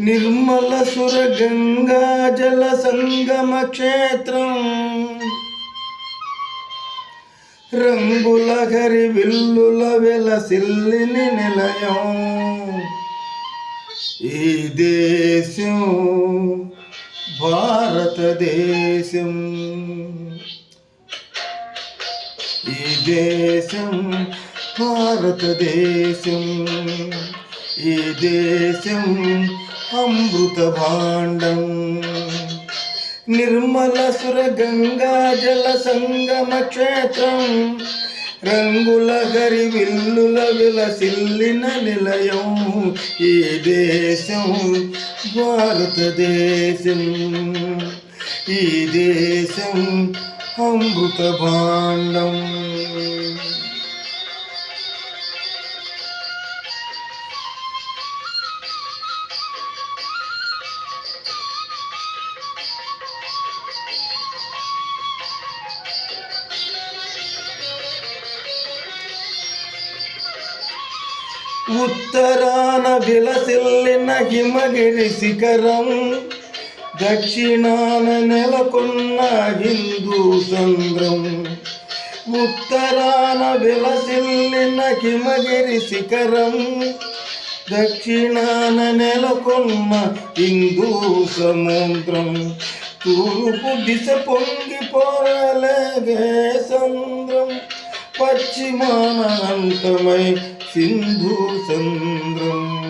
నిర్మల సుర గంగా జల సంగమ క్షేత్రం. రంగుల హరి విల్లుల వెలసిల్లిని నిలయం. ఈ దేశం భారతదేశం. ఈ దేశం భారతదేశం. ఈ దేశం అమృత భాండం నిర్మల సుర గంగా జల సంగమ క్షేత్రం. రంగుల హరి విల్లుల విలసిల్లిన నిలయం ఈ దేశం భారతదేశం. ఈ దేశం అమృత భాండం ఉత్తరాన విలసిల్లిన హిమగిరి శిఖరం దక్షిణాన నెలకొన్న హిందూ సంద్రం ఉత్తరాన విలసిల్లిన హిమగిరి శిఖరం దక్షిణాన నెలకొన్న హిందూ సముద్రం. తూర్పు దిశ పొంగి పోరలేగే సంద్రం పశ్చిమానంతమై సింధు చంద్రం.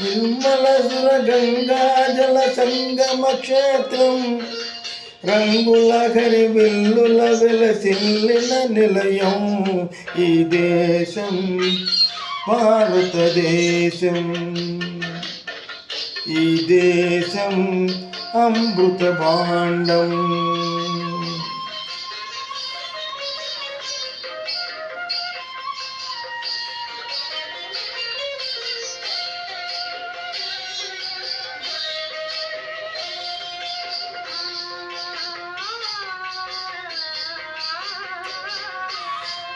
నిర్మలసుర గంగా జల సంగమ క్షేత్రం. రంగుల హరి విల్లుల వెలసిల్లిన నిలయం ఈ దేశం భారతదేశం. ఈ దేశం అమృత భాండం.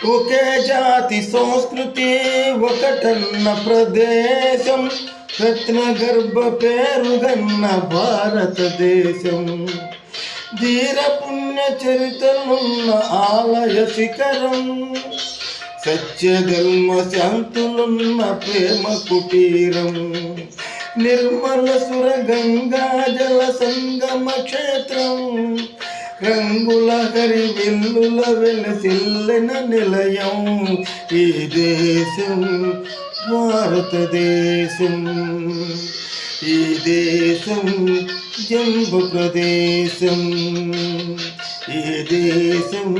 ఒకే జాతి సంస్కృతి ఒకటన్న ప్రదేశం. రత్న గర్భ పేరుగన్న భారతదేశం. ధీర పుణ్య చరితలున్న ఆలయ శిఖరం. సత్యధర్మ శాంతులున్న ప్రేమ కుటీరం. నిర్మల సుర గంగా జల సంగమ క్షేత్రం. రంగుల హరి విల్లుల వెలసిల్లిన నిలయం ఈ దేశం భారతదేశం. ఈ దేశం జంబు ప్రదేశం ఈ దేశం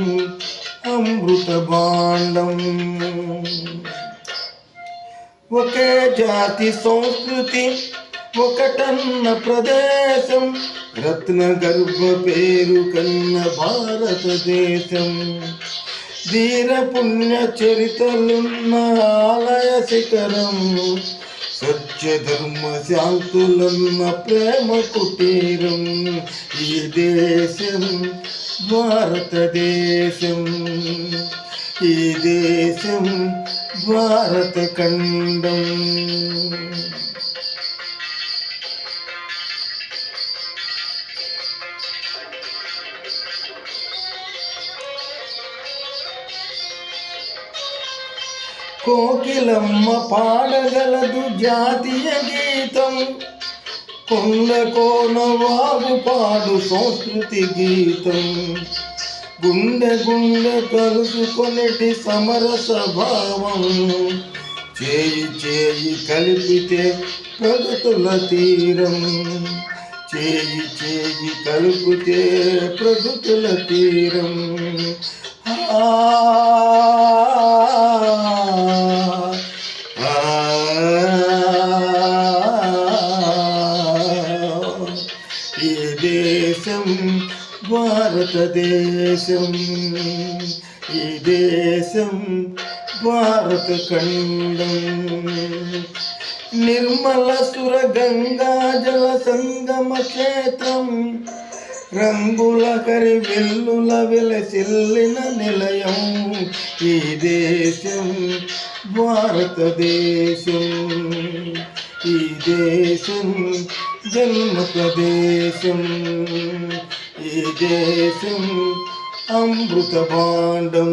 అమృత భాండం. ఒకే జాతి సంస్కృతి ఒకటన్న ప్రదేశం రత్న గర్భ పేరు కన్న భారతదేశం. ధీర పుణ్య చరితలున్న ఆలయ శిఖరం సత్య ధర్మ శాంతులన్న ప్రేమ కుటీరం. ఈ దేశం భారతదేశం ఈ దేశం భారత ఖండం కోకిలమ్మ పాడగలదు జాతీయ గీతం. కొండ కోన వాగు పాడు సంస్కృతి గీతం. గుండె గుండె కలుసుకొనిటి సమరస భావం. చేయి చేయి కలిపితే ప్రగతుల తీరం. చేయి చేయి కలుపుతే ప్రగతుల తీరం. ఆ దేశం భారతదేశం. ఈ దేశం భారత ఖండం నిర్మల సుర గంగా జల సంగమ క్షేత్రం. రంగుల కరి వెల్లుల వెలసిల్లిన నిలయం. ఈ దేశం భారతదేశం. ఈ దేశం జన్మ ప్రదేశం ఈ దేశం అమృత భాండం